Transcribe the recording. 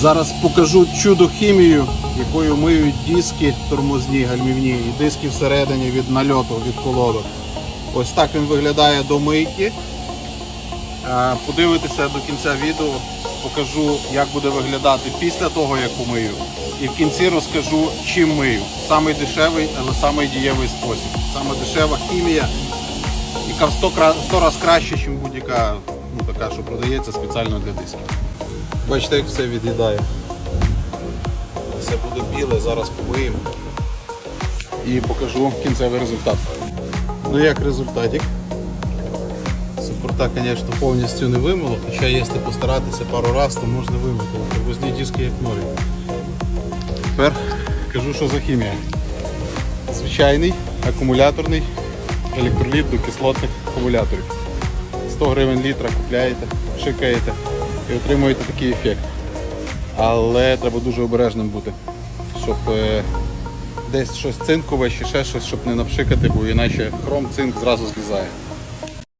Зараз покажу чудо хімію, якою миють диски тормозні, гальмівні і диски всередині від нальоту, від колодок. Ось так він виглядає до мийки. Е, Подивитися до кінця відео, покажу, як буде виглядати після того, як помию. І в кінці розкажу, чим мию. Самий дешевий, але самий дієвий спосіб. Саме дешева хімія, яка в 100, кра- 100 разів краще, ніж будь-яка ну, така, що продається спеціально для дисків. Бачите, як все від'їдає. Все буде біле, зараз помиємо і покажу кінцевий результат. Ну як результатик? Супорта, звісно, повністю не вимило, хоча якщо постаратися пару разів, то можна вимити. Тормозні диски як нові. Тепер кажу, що за хімія. Звичайний акумуляторний електроліт до кислотних акумуляторів. 100 гривень літра купляєте, шикаєте і отримуєте такий ефект. Але треба дуже обережним бути, щоб е, десь щось цинкове ще щось, щоб не напшикати, бо іначе хром цинк зразу злізає.